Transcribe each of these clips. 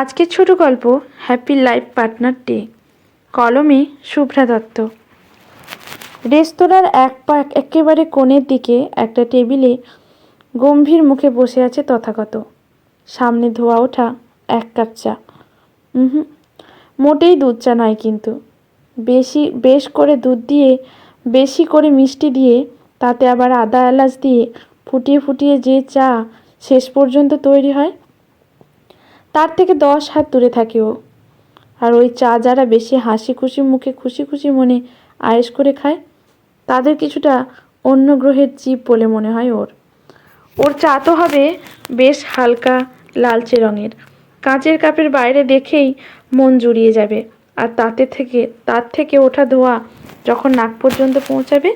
আজকের ছোট গল্প হ্যাপি লাইফ পার্টনার ডে কলমে শুভ্রা দত্ত। রেস্তোরাঁর এক পা একেবারে কোণের দিকে একটা টেবিলে গম্ভীর মুখে বসে আছে তথাগত। সামনে ধোয়া ওঠা এক কাপ চা। হুম মোটেই দুধ চা নয় কিন্তু। বেশি, বেশ করে দুধ দিয়ে, বেশি করে মিষ্টি দিয়ে, তাতে আবার আদা এলাচ দিয়ে ফুটিয়ে ফুটিয়ে যে চা শেষ পর্যন্ত তৈরি হয় তার থেকে দশ হাত দূরে থাকে ও। আর ওই চা যারা বেশি হাসি খুশি মুখে খুশি খুশি মনে আয়েস করে খায়, তাদের কিছুটা অন্য গ্রহের জীব বলে মনে হয় ওর। ওর চা তো হবে বেশ হালকা লালচে রঙের। কাঁচের কাপের বাইরে দেখেই মন জুড়িয়ে যাবে। আর তাতে থেকে, তার থেকে ওঠা ধোয়া যখন নাক পর্যন্ত পৌঁছাবে,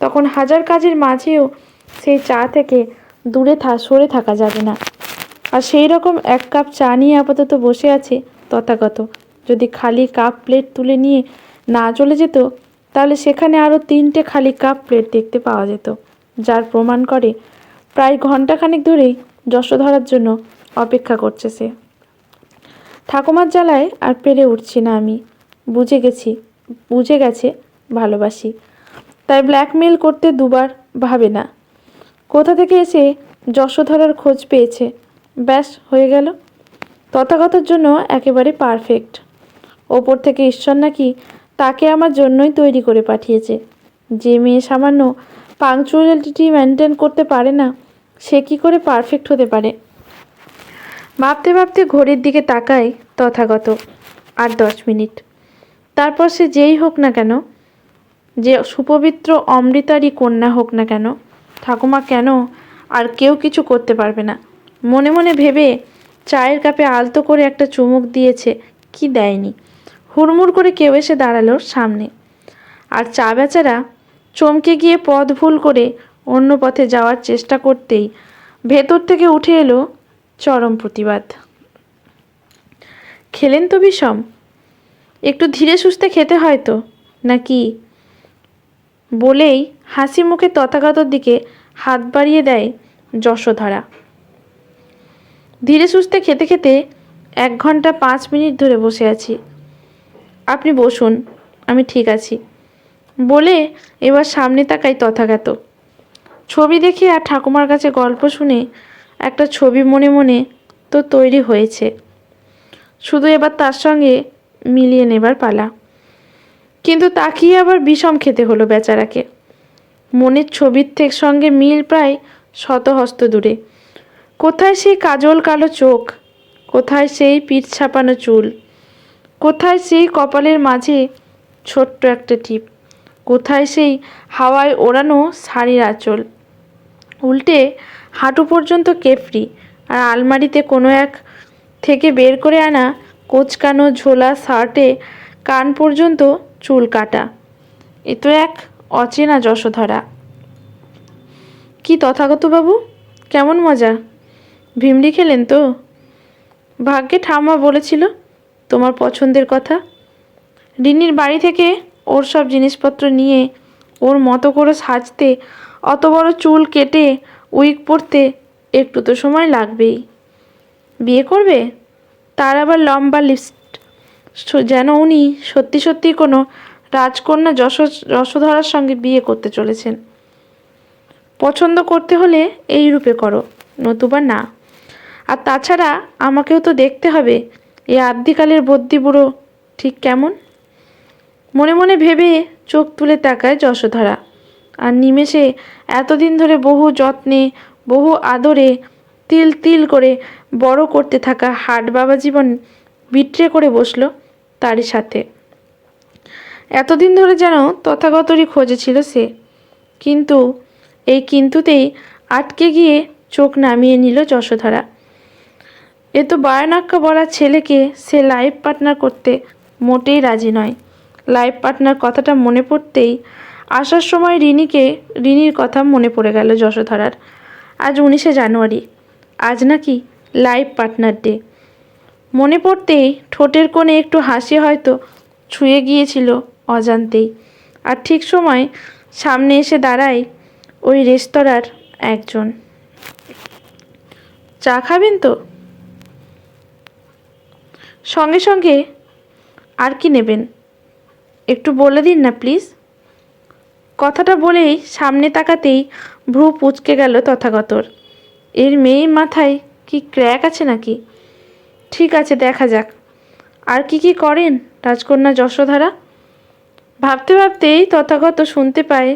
তখন হাজার কাজের মাঝেও সেই চা থেকে দূরে থা, সরে থাকা যাবে না। আর সেই রকম এক কাপ চা নিয়ে আপাতত বসে আছে তথাগত। যদি খালি কাপ প্লেট তুলে নিয়ে না চলে যেত, তাহলে সেখানে আরও তিনটে খালি কাপ প্লেট দেখতে পাওয়া যেত, যার প্রমাণ করে প্রায় ঘন্টাখানেক ধরেই যশোধরার জন্য অপেক্ষা করছে সে। ঠাকুমার জ্বালায় আর পেরে উঠছি না আমি। বুঝে গেছি, বুঝে গেছে ভালোবাসি। তাই ব্ল্যাকমেল করতে দুবার ভাবে না। কোথা থেকে এসে যশোধরার খোঁজ পেয়েছে? ব্যাস, হয়ে গেল। তথাগতর জন্য একেবারে পারফেক্ট ওপর থেকে ঈশ্বর নাকি তাকে আমার জন্যই তৈরি করে পাঠিয়েছে। যে মেয়ে সামান্য পাংচুয়ালিটি মেনটেন করতে পারে না, সে কি করে পারফেক্ট হতে পারে? ভাবতে ভাবতে ঘড়ির দিকে তাকায় তথাগত আর দশ মিনিট। তারপর সে যেই হোক না কেন, যে সুপবিত্র অমৃতারই কন্যা হোক না কেন, ঠাকুমা কেন আর কেউ কিছু করতে পারবে না। মনে মনে ভেবে চায়ের কাপে আলতো করে একটা চুমুক দিয়েছে, কি দেয়নি। হুড়মুড় করে কেউ এসে দাঁড়াল সামনে। আর চা বেচারা চমকে গিয়ে পথ ভুল করে অন্য পথে যাওয়ার চেষ্টা করতেই ভেতর থেকে উঠে এলো চরম প্রতিবাদ। খেলেন তো বিষম। একটু ধীরে সুস্থে খেতে হয় তো, নাকি? বলেই হাসি মুখে তথাগতর দিকে হাত বাড়িয়ে দেয় যশোধরা। ধীরে সুস্থে খেতে খেতে এক ঘণ্টা পাঁচ মিনিট ধরে বসে আছি। আপনি বসুন, আমি ঠিক আছি। বলে এবার সামনে তাকাই তথাগত ছবি দেখে আর ঠাকুমার কাছে গল্প শুনে একটা ছবি মনে মনে তো তৈরি হয়েছে। শুধু এবার তার সঙ্গে মিলিয়ে নেবার পালা। কিন্তু তাকিয়ে আবার বিষম খেতে হলো বেচারাকে। মনের ছবির থেকে সঙ্গে মিল প্রায় শতহস্ত দূরে। কোথায় সেই কাজল কালো চোখ? কোথায় সেই পিঠ ছাপানো চুল? কোথায় সেই কপালের মাঝে ছোট্ট একটা টিপ? কোথায় সেই হাওয়ায় ওড়ানো শাড়ির আঁচল? উল্টে হাঁটু পর্যন্ত কেফরি, আর আলমারিতে কোনো এক থেকে বের করে আনা কোচকানো ঝোলা শার্টে কান পর্যন্ত চুল কাটা। এ তো এক অচেনা যশোধরা। কি তথাগত বাবু? কেমন মজা? ভিমড়ি খেলেন তো? ভাগ্যে ঠাম্মা বলেছিল তোমার পছন্দের কথা। রিনির বাড়ি থেকে ওর সব জিনিসপত্র নিয়ে ওর মতো করে সাজতে, অত বড় চুল কেটে, উইক পরতে একটু তো সময় লাগবেই। বিয়ে করবে? তার আবার লম্বা লিস্ট যেন উনি সত্যি সত্যি কোনো রাজকন্যা যশ, যশোধরার সঙ্গে বিয়ে করতে চলেছেন। পছন্দ করতে হলে এই রূপে করো, নতুবা না। আর তাছাড়া আমাকেও তো দেখতে হবে। এই আদ্যিকালের বদ্যি বুড়ো ঠিক কেমন? মনে মনে ভেবে চোখ তুলে তাকায় যশোধরা। আর নিমেষে এতদিন ধরে বহু যত্নে, বহু আদরে তিল তিল করে বড় করতে থাকা হাট বাবা জীবন বিট্রে করে বসল তারই সাথে। এতদিন ধরে যেন তথাগতরই খোঁজে ছিল সে। কিন্তু এই কিন্তুতেই আটকে গিয়ে চোখ নামিয়ে নিল যশোধরা। এ তো বায়নাক্কা বলা ছেলেকে সে লাইফ পার্টনার করতে মোটেই রাজি নয়। লাইফ পার্টনার কথাটা মনে পড়তেই আসার সময় রিনিকে, রিনির কথা মনে পড়ে গেল যশোধরার। আজ উনিশে জানুয়ারি, আজ নাকি লাইফ পার্টনার ডে মনে পড়তেই ঠোঁটের কোণে একটু হাসি হয়তো ছুঁয়ে গিয়েছিল অজান্তেই। আর ঠিক সময় সামনে এসে দাঁড়ায় ওই রেস্তোরাঁর একজন। চা খাবেন তো? সঙ্গে সঙ্গে আর কি নেবেন? একটু বলে দিন না প্লিজ কথাটা বলেই সামনে তাকাতেই ভ্রু পুচকে গেল তথাগতর। এর মেয়ে মাথায় কি ক্র্যাক আছে নাকি? ঠিক আছে, দেখা যাক। আর কি কি করেন রাজকন্যা যশোধারা? ভাবতে ভাবতেই তথাগত শুনতে পায়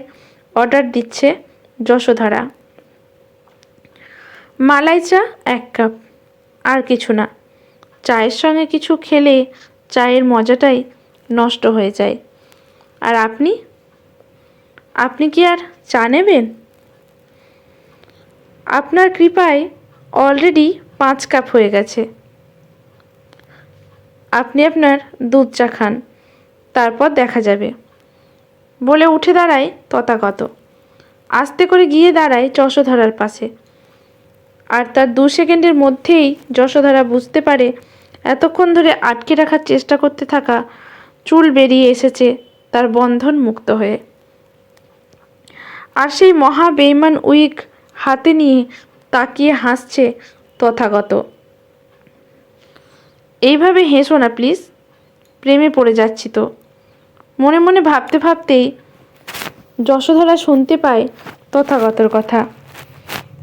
অর্ডার দিচ্ছে যশোধারা। মালাই চা এক কাপ, আর কিছু না। চায়ের সঙ্গে কিছু খেলে চায়ের মজাটাই নষ্ট হয়ে যায়। আর আপনি? আপনি কি আর চা নেবেন? আপনার কৃপায় অলরেডি পাঁচ কাপ হয়ে গেছে। আপনি আপনার দুধ চা খান, তারপর দেখা যাবে। বলে উঠে দাঁড়ায় তথাগত। আস্তে করে গিয়ে দাঁড়ায় যশোধারার পাশে। আর তার দু সেকেন্ডের মধ্যেই যশোধারা বুঝতে পারে এতক্ষণ ধরে আটকে রাখার চেষ্টা করতে থাকা চুল বেরিয়ে এসেছে তার বন্ধন মুক্ত হয়ে। আর সেই মহা বেইমান উইক হাতে নিয়ে তাকিয়ে হাসছে তথাগত। এইভাবে হেসো না, প্লিজ। প্রেমে পড়ে যাচ্ছি তো। মনে মনে ভাবতে ভাবতেই যশোধরা শুনতে পায় তথাগতর কথা।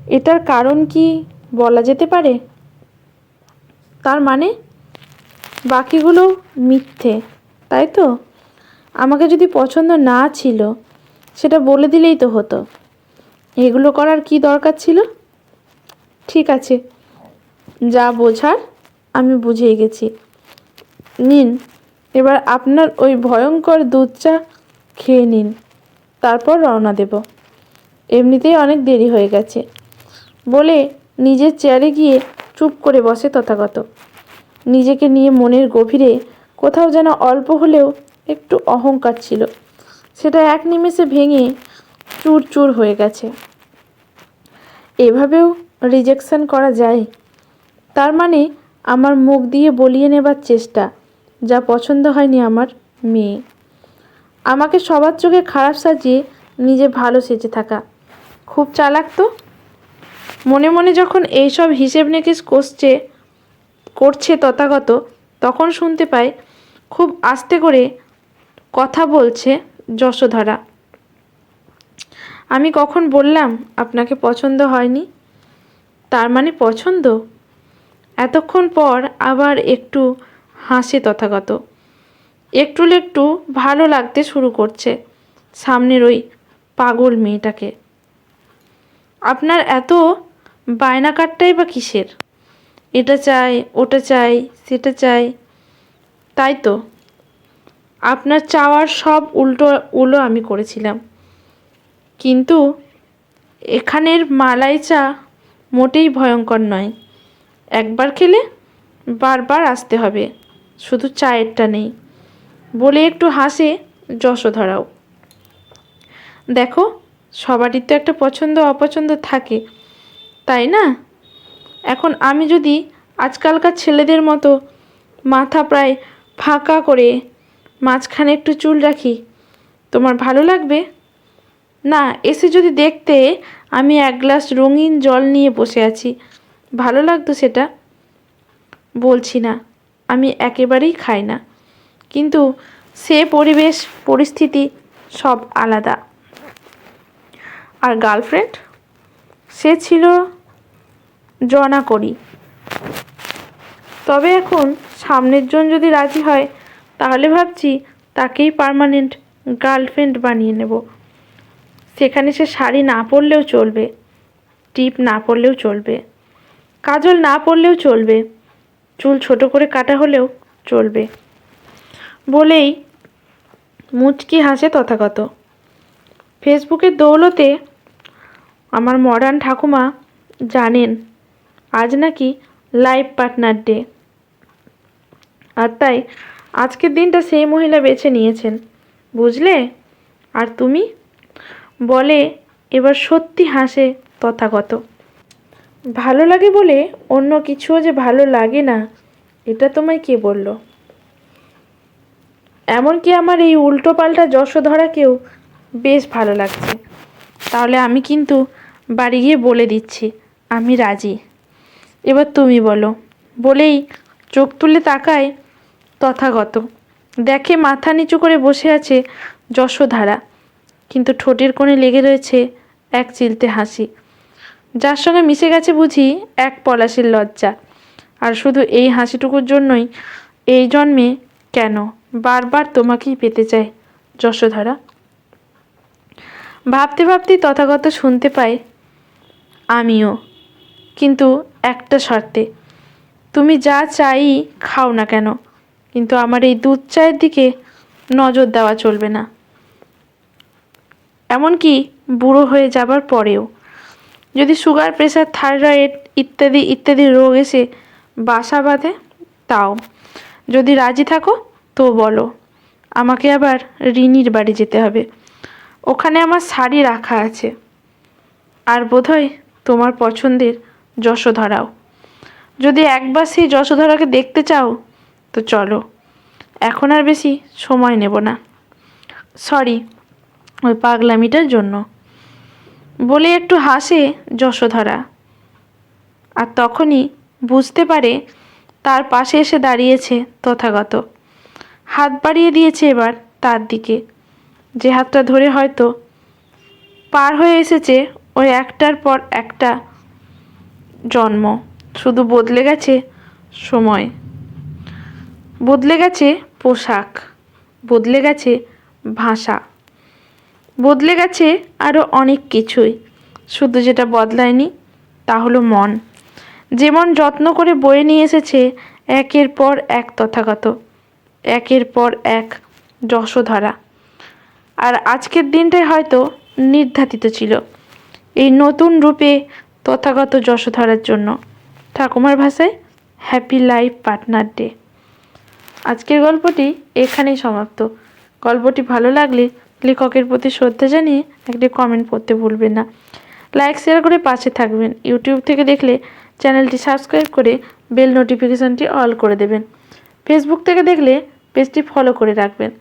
এটার কারণ কি বলা যেতে পারে? তার মানে? বাকিগুলো মিথ্যে, তাই তো? আমাকে যদি পছন্দ না ছিল, সেটা বলে দিলেই তো হতো। এগুলো করার কি দরকার ছিল? ঠিক আছে, যা বোঝার আমি বুঝিয়ে গেছি। নিন, এবার আপনার ওই ভয়ঙ্কর দুধ চা খেয়ে নিন, তারপর রওনা দেব। এমনিতেই অনেক দেরি হয়ে গেছে। বলে নিজের চেয়ারে গিয়ে চুপ করে বসে তথাগত। নিজেকে নিয়ে মনের গভীরে কোথাও যেন অল্প হলেও একটু অহংকার ছিল। সেটা এক নিমেষে ভেঙে চুর চুর হয়ে গেছে। এভাবেও রিজেকশন করা যায়। তার মানে আমার মুখ দিয়ে বলিয়ে নেবার চেষ্টা, যা পছন্দ হয়নি আমার মেয়ে। আমাকে সবার চোখে খারাপ সাজিয়ে নিজে ভালো সেজে থাকা। খুব চালাক তো? মনে মনে যখন এইসব হিসেব নিকেশ করছে করছে তথাগত, তখন শুনতে পায়, খুব আস্তে করে কথা বলছে যশোধরা। আমি কখন বললাম, আপনাকে পছন্দ হয়নি? তার মানে পছন্দ? এতক্ষণ পর আবার একটু হাসে তথাগত। একটু একটু ভালো লাগতে শুরু করছে সামনের ওই পাগল মেয়েটাকে। আপনার এত বায়না কাটটাই বা কিসের? এটা চাই, ওটা চাই, সেটা চাই। তাই তো? আপনার চাওয়ার সব উল্টো, উলো আমি করেছিলাম। কিন্তু এখানের মালাই চা মোটেই ভয়ঙ্কর নয়। একবার খেলে বারবার আসতে হবে, শুধু চায়েরটা নেই। বলে একটু হাসে যশোধরাও। দেখো, সবারই তো একটা পছন্দ অপছন্দ থাকে, তাই না? এখন আমি যদি আজকালকার ছেলেদের মতো মাথা প্রায় ফাঁকা করে মাঝখানে একটু চুল রাখি, তোমার ভালো লাগবে? না, এসে যদি দেখতে আমি এক গ্লাস রঙিন জল নিয়ে বসে আছি, ভালো লাগতো সেটা? বলছি না, আমি একেবারেই খাই না। কিন্তু সে পরিবেশ, পরিস্থিতি সব আলাদা। আর গার্লফ্রেন্ড? সে ছিল জনা করি। তবে এখন সামনের জন যদি রাজি হয়, তাহলে ভাবছি তাকেই পার্মানেন্ট গার্লফ্রেন্ড বানিয়ে নেব। সেখানে সে শাড়ি না পরলেও চলবে, টিপ না পরলেও চলবে, কাজল না পরলেও চলবে, চুল ছোট করে কাটা হলেও চলবে। বলেই মুচকি হাসে তথাগত। ফেসবুকের দৌলতে আমার মডার্ন ঠাকুমা জানেন আজ নাকি লাইফ পার্টনার ডে। আর তাই আজকের দিনটা সেই মহিলা বেছে নিয়েছেন। বুঝলে? আর তুমি? বলে এবার সত্যি হাসে তথাগত। ভালো লাগে বলে অন্য কিছুও যে ভালো লাগে না, এটা তোমায় কে বলল? এমনকি আমার এই উল্টো পাল্টা যশোধরাকেও বেশ ভালো লাগছে। তাহলে আমি কিন্তু বাড়ি গিয়ে বলে দিচ্ছি, আমি রাজি। এবার তুমি বলো। বলেই চোখ তুলে তাকায় তথাগত। দেখে মাথা নিচু করে বসে আছে যশোধারা। কিন্তু ঠোঁটের কোণে লেগে রয়েছে এক চিলতে হাসি। যার সঙ্গে মিশে গেছে বুঝি এক পলাশের লজ্জা। আর শুধু এই হাসিটুকুর জন্যই এই জন্মে কেন বারবার তোমাকেই পেতে চায় যশোধারা? ভাবতে ভাবতেই তথাগত শুনতে পাই আমিও। কিন্তু একটা শর্তে। তুমি যা চাই খাও না কেন, কিন্তু আমার এই দুধ চায়ের দিকে নজর দেওয়া চলবে না। এমনকি বুড়ো হয়ে যাবার পরেও, যদি সুগার প্রেশার থাইরয়েড ইত্যাদি ইত্যাদি রোগ এসে বাসা বাঁধে, তাও। যদি রাজি থাকো, তো বলো, আমাকে আবার রিনির বাড়ি যেতে হবে। ওখানে আমার শাড়ি রাখা আছে। আর বোধহয় তোমার পছন্দের যশোধরাও যদি একবার সেই যশোধরাকে দেখতে চাও, তো চলো। এখন আর বেশি সময় নেব না। সরি, ওই পাগলামিটার জন্য। বলে একটু হাসে যশোধরা আর তখনই বুঝতে পারে তার পাশে এসে দাঁড়িয়েছে তথাগত। হাত বাড়িয়ে দিয়েছে এবার তার দিকে। যে হাতটা ধরে হয়তো পার হয়ে এসেছে, ওই একটার পর একটা জন্ম। শুধু বদলে গেছে সময়। বদলে গেছে পোশাক। বদলে গেছে ভাষা। বদলে গেছে আরও অনেক কিছুই। শুধু যেটা বদলায়নি, তা হলো মন। যেমন যত্ন করে বয়ে নিয়ে এসেছে, একের পর এক তথাগত। একের পর এক যশোধরা। আর আজকের দিনটাই হয়তো নির্ধারিত ছিল। এই নতুন রূপে তথাগত যশোধরার জন্য। ঠাকুমার ভাষায় হ্যাপি লাইফ পার্টনার ডে আজকের গল্পটি এখানেই সমাপ্ত। গল্পটি ভালো লাগলে লেখকের প্রতি শ্রদ্ধা জানিয়ে একটি কমেন্ট করতে ভুলবেন না। লাইক শেয়ার করে পাশে থাকবেন। ইউটিউব থেকে দেখলে চ্যানেলটি সাবস্ক্রাইব করে বেল নোটিফিকেশানটি অল করে দেবেন। ফেসবুক থেকে দেখলে পেজটি ফলো করে রাখবেন।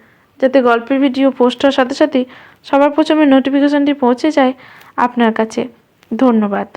যাতে গল্পের ভিডিও পোস্ট হওয়ার সাথে সাথেই সবার প্রথমে নোটিফিকেশানটি পৌঁছে যায় আপনার কাছে। ধন্যবাদ।